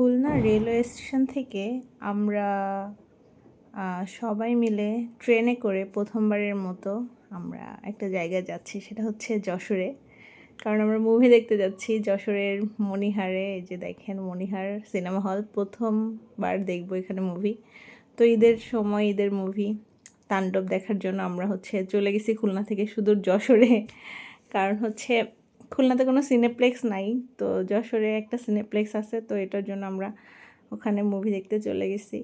Khulna railway station থেকে আমরা সবাই মিলে ট্রেনে করে প্রথমবারের মতো আমরা একটা জায়গায় যাচ্ছি, সেটা হচ্ছে যশোরে। কারণ আমরা মুভি দেখতে যাচ্ছি, যশোরের মণিহারে এই যে দেখেন মণিহার সিনেমা হল প্রথমবার দেখব এখানে মুভি তো ঈদের সময়, ঈদের মুভি তাণ্ডব দেখার জন্য আমরা হচ্ছে চলে গেছি খুলনা থেকে সুদূর যশোরে। কারণ হচ্ছে খুলনাতে কোনো সিনেপ্লেক্স নাই। তো যশোরে একটা সিনেপ্লেক্স আছে, তো এটার জন্য আমরা ওখানে মুভি দেখতে চলে গেছি।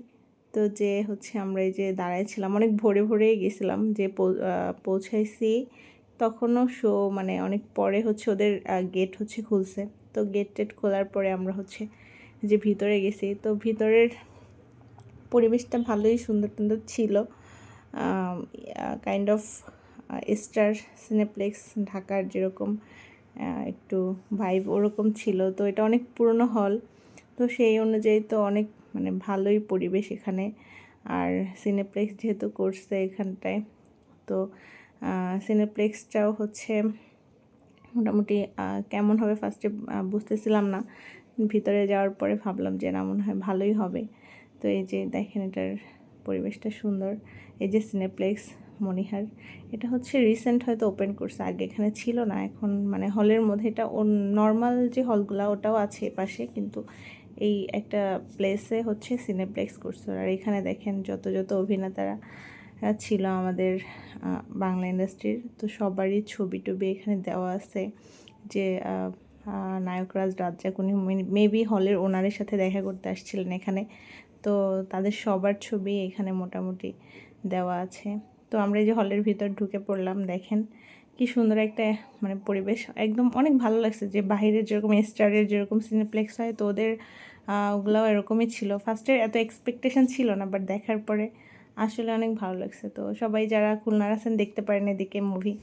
তো যে হচ্ছে আমরা এই যে দাঁড়াইছিলাম অনেক ভোরে ভোরে গেছিলাম যে পৌঁছাইছি। তখনও শো মানে অনেক পরে হচ্ছে ওদের গেট হচ্ছে খুলছে। তো গেট টেট খোলার পরে আমরা হচ্ছে যে ভিতরে গেছি। তো ভিতরের পরিবেশটা ভালোই সুন্দর সুন্দর ছিল। কাইন্ড অফ স্টার সিনেপ্লেক্স ঢাকার যেরকম একটু ভাইব ওরকম ছিল। তো এটা অনেক পুরনো হল তো সেই অনুযায়ী তো অনেক মানে ভালোই পরিবেশ এখানে। আর সিনেপ্লেক্স যেহেতু করছে এখানটায়, তো সিনেপ্লেক্সটাও হচ্ছে মোটামুটি কেমন হবে ফার্স্টে বুঝতেছিলাম না। ভিতরে যাওয়ার পরে ভাবলাম যে না, মনে হয় ভালোই হবে। তো এই যে দেখেন এটার পরিবেশটা সুন্দর। এই যে সিনেপ্লেক্স মনিহার। এটা হচ্ছে রিসেন্ট হয়তো ওপেন করছে, আগে এখানে ছিল না, এখন মানে হলের মধ্যে এটা নর্মাল যে হলগুলা ওটাও আছে এপাশে, কিন্তু এই একটা প্লেসে হচ্ছে সিনেপ্লেক্স করছে আর এখানে দেখেন যত যত অভিনেতারা ছিল আমাদের বাংলা ইন্ডাস্ট্রির তো সবারই ছবি টবি এখানে দেওয়া আছে যে নায়করাজ রাজ্জাক, উনি মেবি হলের ওনারের সাথে দেখা করতে আসছিলেন এখানে। তো তাদের সবার ছবি এখানে মোটামুটি দেওয়া আছে। তো আমরা এই যে হলের ভিতর ঢুকে পড়লাম, দেখেন কি সুন্দর একটা মানে পরিবেশ। একদম অনেক ভালো লাগছে যে বাহিরের যেরকম স্টারের যেরকম সিনেপ্লেক্স হয়, তো ওদের ওগুলাও এরকমই ছিল। ফার্স্টে এত এক্সপেকটেশন ছিল না বাট দেখার পরে আসলে অনেক ভালো লাগছে। তো সবাই যারা খুলনার আছেন, দেখতে পারেন এদিকে মুভি